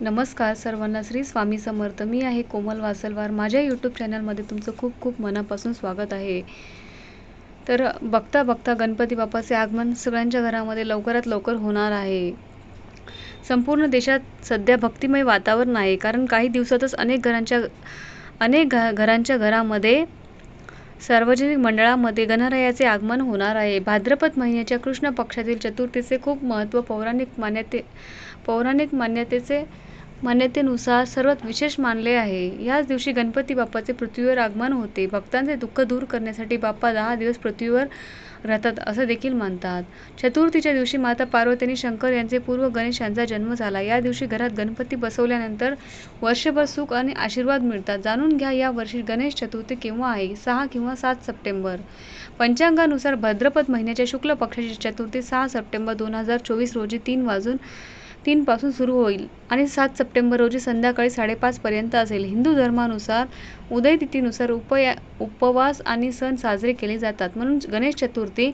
नमस्कार सर्वांना श्री स्वामी समर्थ. मी आहे कोमल वासलवार. माझ्या यूट्यूब चॅनलमध्ये तुमचं खूप खूप मनापासून स्वागत आहे. तर बघता बघता गणपती बाप्पाचे आगमन सगळ्यांच्या घरामध्ये लवकरात लवकर होणार आहे. संपूर्ण देशात सध्या भक्तिमय वातावरण आहे. कारण काही दिवसातच अनेक घरांच्या अनेक घ घरांच्या घरामध्ये सार्वजनिक मंडळामध्ये गणरायाचे आगमन होणार आहे. भाद्रपद महिन्याच्या कृष्ण पक्षातील चतुर्थीचे खूप महत्त्व पौराणिक मान्यते पौराणिक मान्यतेचे मान्यतेनुसार सर्वात विशेष मानले आहे. याच दिवशी गणपती बाप्पाचे पृथ्वीवर आगमन होते. भक्तांचे दुःख दूर करण्यासाठी बाप्पा दहा दिवस पृथ्वीवर राहतात असं देखील मानतात. चतुर्थीच्या दिवशी माता पार्वती आणि शंकर यांचे पूर्व गणेश यांचा जन्म झाला. या दिवशी घरात गणपती बसवल्यानंतर वर्षभर सुख आणि आशीर्वाद मिळतात. जाणून घ्या या वर्षी गणेश चतुर्थी केव्हा आहे? सहा किंवा सात सप्टेंबर. पंचांगानुसार भाद्रपद महिन्याच्या शुक्ल पक्षाची चतुर्थी सहा सप्टेंबर दोन हजार चोवीस रोजी तीन वाजून तीनपासून सुरू होईल आणि सात सप्टेंबर रोजी संध्याकाळी साडेपाचपर्यंत असेल. हिंदू धर्मानुसार उदय तिथीनुसार उपया उपवास आणि सण साजरे केले जातात. म्हणून गणेश चतुर्थी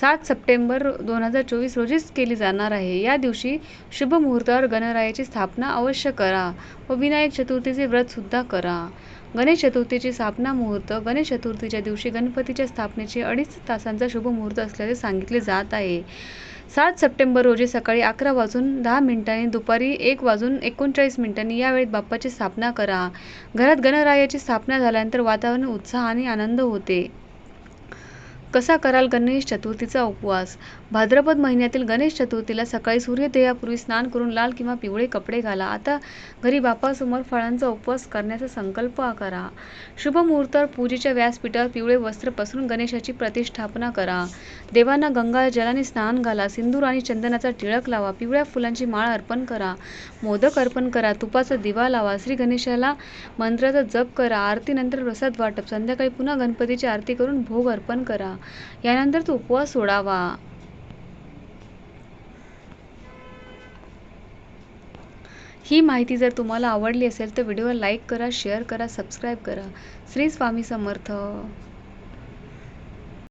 सात सप्टेंबर दोन हजार चोवीस रोजीच केली जाणार आहे. या दिवशी शुभ मुहूर्तावर गणरायाची स्थापना अवश्य करा व विनायक चतुर्थीचे व्रतसुद्धा करा. गणेश चतुर्थीची स्थापना मुहूर्त गणेश चतुर्थीच्या दिवशी गणपतीच्या स्थापनेचे अडीच तासांचा शुभ मुहूर्त असल्याचे सांगितले जात आहे. सात सप्टेंबर रोजी सकाळी अकरा वाजून दहा मिनिटांनी दुपारी एक वाजून एकोणचाळीस मिनिटांनी या वेळेत बाप्पाची स्थापना करा. घरात गणरायाची स्थापना झाल्यानंतर वातावरण उत्साह आणि आनंद होते. कसा कराल गणेश चतुर्थीचा उपवास? भाद्रपद महिन्यातील गणेश चतुर्थीला सकाळी सूर्योदयापूर्वी स्नान करून लाल किंवा पिवळे कपडे घाला. आता घरी बापासमोर फळांचा उपवास करण्याचा संकल्प करा. शुभ मुहूर्तावर पूजेच्या व्यासपीठावर पिवळे वस्त्र पसरून गणेशाची प्रतिष्ठापना करा. देवांना गंगा जलाने स्नान घाला. सिंदूर आणि चंदनाचा टिळक लावा. पिवळ्या फुलांची माळ अर्पण करा. मोदक अर्पण करा. तुपाचा दिवा लावा. श्री गणेशाला मंत्राचा जप करा. आरतीनंतर प्रसाद वाटप. संध्याकाळी पुन्हा गणपतीची आरती करून भोग अर्पण करा. यानंतर तो उपवास सोडावा. ही माहिती जर तुम्हाला आवडली असेल तर व्हिडिओला लाईक करा शेअर करा सबस्क्राईब करा. श्री स्वामी समर्थ.